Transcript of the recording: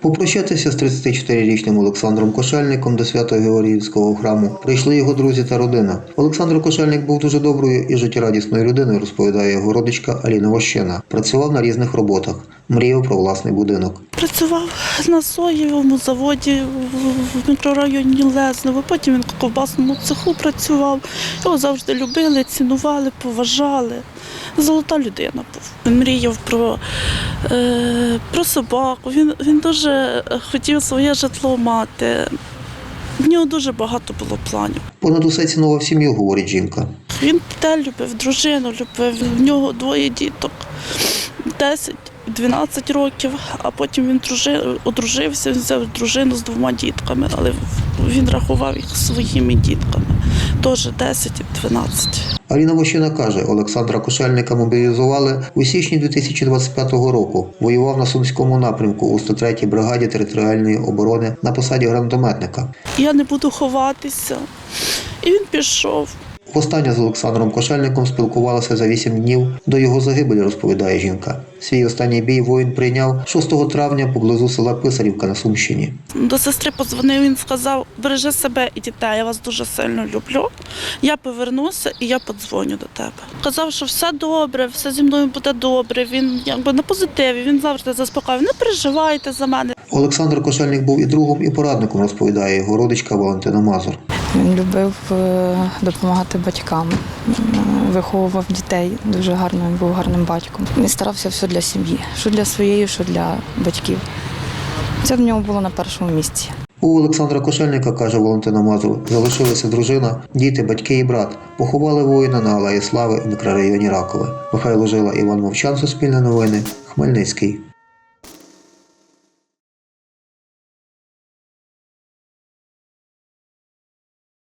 Попрощатися з 34-річним Олександром Кошельником до Свято-Георгіївського храму прийшли його друзі та родина. Олександр Кошельник був дуже доброю і життєрадісною людиною, розповідає його родичка Аліна Вощина. Працював на різних роботах, мріяв про власний будинок. Працював на соєвому заводі в- мікрорайоні Лесново. Потім він в ковбасному цеху працював. Його завжди любили, цінували, поважали. Золота людина був. Він мріяв про, е, про собаку. Він, він дуже хотів своє житло мати. В нього дуже багато було планів. Понад усе цінував сім'ю, говорить жінка. Він те любив, дружину любив. В нього двоє діток 10-12 років, а потім він дружи- одружився, взяв дружину з двома дітками, але він рахував їх своїми дітками. Теж 10 і 12. Аліна Вощина каже, Олександра Кошельника мобілізували у січні 2025 року. Воював на Сумському напрямку у 103-й бригаді територіальної оборони на посаді гранатометника. Я не буду ховатися. І він пішов. Востаннє з Олександром Кошельником спілкувалася за 8 днів до його загибелі, розповідає жінка. Свій останній бій воїн прийняв 6 травня поблизу села Писарівка на Сумщині. До сестри подзвонив, він сказав, бережи себе і дітей, я вас дуже сильно люблю. Я повернуся і я подзвоню до тебе. Казав, що все добре, все зі мною буде добре. Він якби на позитиві, він завжди заспокоював. Не переживайте за мене. Олександр Кошельник був і другом, і порадником, розповідає його родичка Валентина Мазур. Він любив е, допомагати батькам, виховував дітей. Дуже гарно він був гарним батьком. Він старався все для сім'ї, що для своєї, що для батьків. Це в нього було на першому місці. У Олександра Кошельника, каже Валентина Мазур, залишилися дружина, діти, батьки і брат. Поховали воїна на Алеї Слави у мікрорайоні Ракове. Михайло Жила, Іван Мовчан, Суспільне новини, Хмельницький.